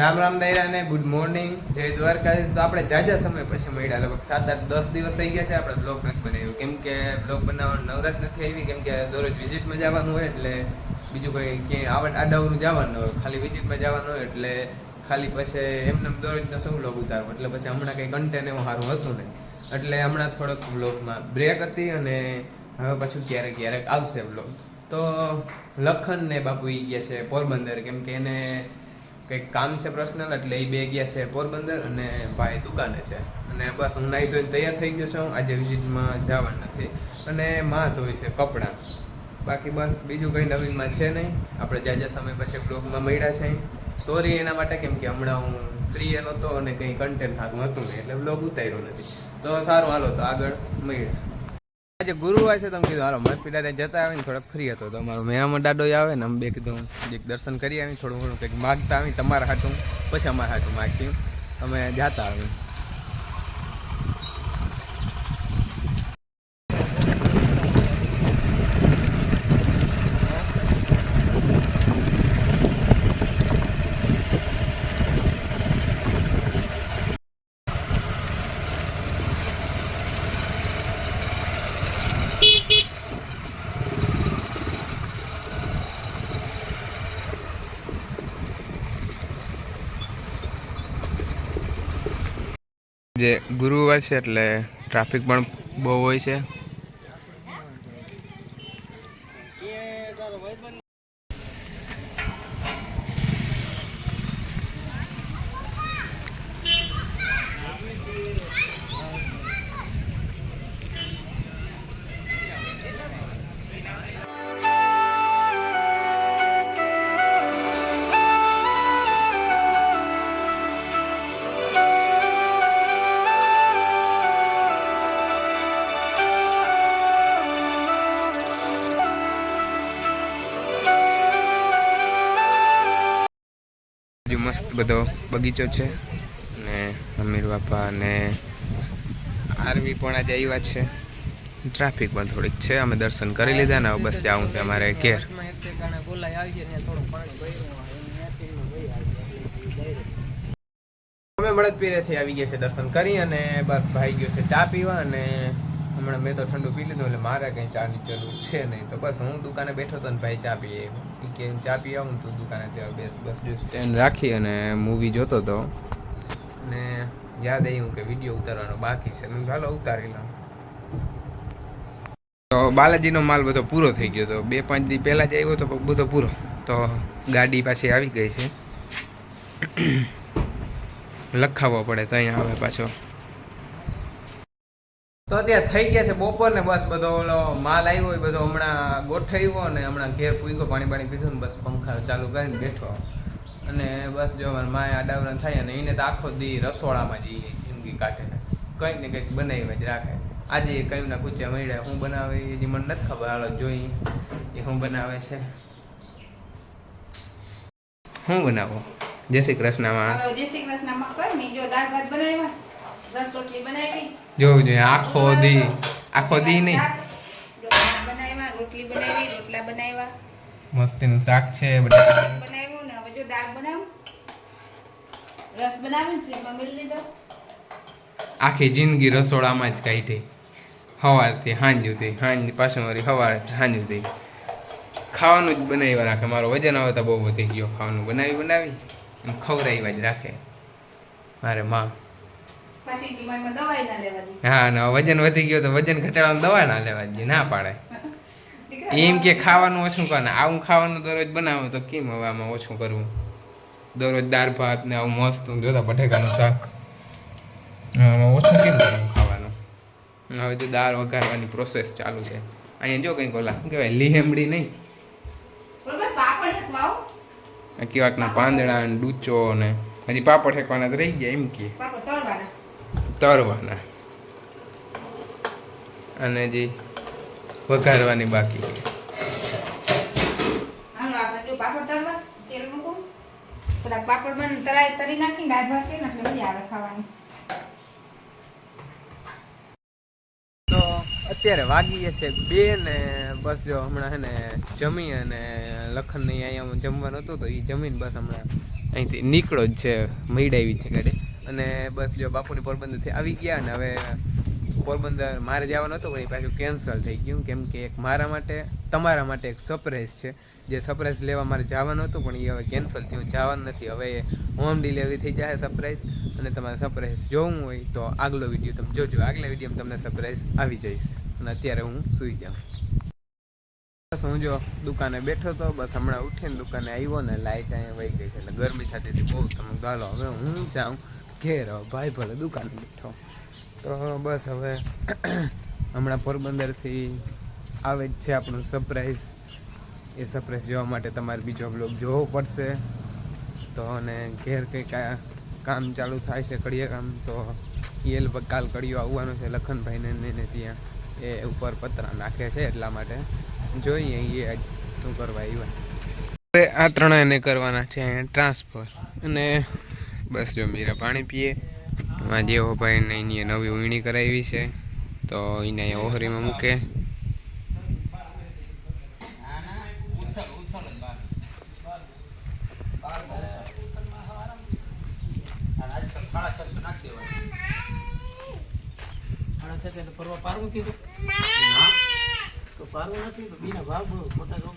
રામ રામ દૈરાને good morning જય દ્વારકાધીશ. તો આપણે જાજા સમય પછી મળ્યા. લગભગ સાત આઠ દસ દિવસ થઈ ગયા છે આપણે બ્લોગ નથી બનાવ્યું. કેમ કે બ્લોગ બનાવવાનું નવરાત નથી આવી. કેમ કે દરરોજ વિઝિટમાં જવાનું હોય એટલે બીજું કંઈ ક્યાંય આવડ આડાવરું જવાનું હોય. ખાલી વિઝિટમાં જવાનું હોય એટલે ખાલી પછી એમને એમ દરરોજનો શું બ્લોગ ઉતારો એટલે પછી હમણાં કંઈ કન્ટેન્ટ એવું સારું હતું નહીં. એટલે હમણાં થોડોક બ્લોગમાં બ્રેક હતી અને હવે પાછું ક્યારેક ક્યારેક આવશે બ્લોગ તો લખન ને બાપુ ઈ ગયા છે પોરબંદર. કેમ કે એને કંઈક કામ છે પર્સનલ એટલે એ બે ગયા છે પોરબંદર અને ભાઈ દુકાને છે. અને બસ હું નાહી ધોઈને તૈયાર થઈ ગયો છું. આજે વિઝિટમાં જવાનું નથી. અને માં ધોઈ છે કપડાં. બાકી બસ બીજું કંઈ નવીનમાં છે નહીં. આપણે જાજા સમય પછી બ્લોગમાં મળ્યા છે. સોરી એના માટે, કેમ કે હમણાં હું ફ્રી નહોતો અને કંઈ કન્ટેન્ટ સારું હતું નહીં, એટલે બ્લોગ ઉતાર્યો નથી. તો સારું, હાલો તો આગળ મળ્યા આજે ગુરુવાર છે તમે કીધું, હાલો મત પીડા જતા આવીને થોડોક ફ્રી હતો. તો અમારો મેરામાં દાડો આવે ને અમે બે કીધું, એક દર્શન કરી આવી થોડું ઘણું કંઈક માગતા આવી તમારા હાટું, પછી અમારા હાટું માગતી અમે જાતા આવી જે ગુરુવાર છે એટલે ટ્રાફિક પણ બહુ હોય છે. હજુ મસ્ત બધો બગીચો છે. ને અમીર બાપા અને આરવી પણ આજે આવ્યા છે. ટ્રાફિક પણ થોડીક છે, અમે દર્શન કરી લીધા ને બસ જવું છે અમારે ઘેર. અમે મળદ પીરેથી આવી ગયા છે દર્શન કરી અને બસ ભાઈ ગયો છે ચા પીવા અને હમણાં મેં તો ઠંડુ પી લીધું એટલે મારે કંઈ ચાની જરૂર છે નહીં. તો બસ હું દુકાને બેઠો હતો ને ભાઈ ચા પીએ ઈ કે ચા પી આવું તું તો દુકાને ત્યાં બેસ બસ સ્ટેન્ડ રાખી અને મૂવી જોતો હતો અને યાદ આવ્યું કે વીડિયો ઉતારવાનો બાકી છે. મેં હાલો ઉતારી લઉં. તો બાલાજીનો માલ બધો પૂરો થઈ ગયો હતો બે પાંચ દી પહેલાં જ આવ્યો તો બધો પૂરો. તો ગાડી પાછી આવી ગઈ છે. લખાવવો પડે તો અહીંયા આવે પાછો. તો અત્યારે થઈ ગયા છે બપોર ને બસ બધો ઓલો માલ આવ્યો એ બધો હમણાં ગોઠવ્યો ને હમણાં ઘેર પૂગ્યો, પાણી પાણી પીધું ને બસ પંખા ચાલુ કરીને બેઠો. અને બસ જો માય આડાવરણ થાય અને એને તો આખો દી રસોડામાં જ એ જિંદગી કાઢે. કંઈક ને કંઈક બનાવી જ રાખે. આજે કયું ના પૂછ્યા મળ્યા, હું બનાવે એ હજી મને નથી ખબર, હાલો જોઈ. એ હું બનાવે છે. હું બનાવો? જય શ્રી કૃષ્ણમાં જય શ્રી કૃષ્ણમાં કર જો દાળ ભાત બનાવ્યા? જોવું જોઈએ આખો દી આખો દી નહીં રોટલી બનાવી રોટલા બનાવ્યા મસ્તીનું શાક છે બટાકા બનાવ્યું ને હવે જો દાળ બનાવું રસ બનાવીને ફ્રીજમાં મેળી દીધો આખી જિંદગી રસોડામાં જ કાઢી સવારથી સાંજ સુધી હાંજ પાછું વળી સવાર સાંજ સુધી ખાવાનું જ બનાવ્યા રાખે મારો વજન આવે તો બહુ વધી ગયો. ખાવાનું બનાવી બનાવી એમ ખવડાવ્યા જ રાખે. મારે માં ના હા હવે વજન વધી ગયો તો વજન ઘટાડવાનું દવા ના લેવા દે ના પાડે. એમ કે ખાવાનું ઓછું કરે આવું ખાવાનું દરરોજ બનાવો તો કેમ હવે આમાં ઓછું કરવું? દરરોજ દાળ ભાત ને આવું મસ્ત જોતા બટેકાનું શાક. આમાં ઓછું કેમ કરવું ખાવાનું? હવે તો દાળ વઘારવાની પ્રોસેસ ચાલુ છે. અહીંયા જો કંઈક ઓલા કહેવાય લીહેમડી નહીં? કેવાકના પાંદડા ને ડૂચો ને હજી પાપડ ફેંકવાના તો રહી ગયા એમ કે. તરવાના અને જે વઘારવાની બાકી છે. હાલો આપણે જો પાપડ તળવા તેલ મૂકું. થોડાક પાપડ બન તરાય તરી નાખી દાળ ભાત છે એટલે મજા આવે ખાવાની. તો અત્યારે વાગીએ છે બે ને બસ જો હમણાં હે ને જમી અને લખનને અહીંયા જમવાનું હતું તો એ જમીન બસ હમણાં અહીંથી નીકળો જ છે મઈડાવી છે ગાડી અને બસ જો બાપુની પોરબંદરથી આવી ગયા અને હવે પોરબંદર મારે જવાનું હતું, પણ એ પાછું કેન્સલ થઈ ગયું. કેમ કે એક મારા માટે, તમારા માટે એક સરપ્રાઈઝ છે. જે સરપ્રાઈઝ લેવા મારે જવાનું હતું, પણ એ હવે કેન્સલ થયું. જવાનું નથી. હવે હોમ ડિલિવરી થઈ જાય સરપ્રાઈઝ અને તમારે સરપ્રાઈઝ જોવું હોય તો આગલો વીડિયો તમે જોજો. આગલા વિડીયોમાં તમને સરપ્રાઈઝ આવી જઈશ. અને અત્યારે હું સૂઈ જાઉં. બસ હું જો દુકાને બેઠો તો, બસ હમણાં ઉઠીને દુકાને આવ્યો ને લાઇટ અહીંયા વહી ગઈ છે. એટલે ગરમી થતી હતી બહુ. તમે ગાલો હવે હું જાઉં. ઘેર ભાઈ ભલે દુકાન બેઠો. તો બસ હવે હમણાં પોરબંદરથી આવે જ છે આપણું સરપ્રાઈઝ એ સરપ્રાઈઝ જોવા માટે તમારે બીજો બ્લોગ જોવો પડશે. તો અને ઘેર કંઈક કામ ચાલુ થાય છે કડીએ કામ, તો એ લગભગ કાલ કડીઓ આવવાનો છે, લખનભાઈને ને ત્યાં એ ઉપર પતરા નાખે છે એટલા માટે. જોઈએ એ શું કરવા આવ્યા. આ ત્રણેયને કરવાના છે ટ્રાન્સફર. અને બસ જો મીરા પાણી પીએ. એમાં જેવો ભાઈને એની નવી વીણી કરાવી છે. તો એને ઓહરીમાં મૂકે. ફરવા પારવું કીધું તો પારવું નથી બીના ભાવ મોટા તો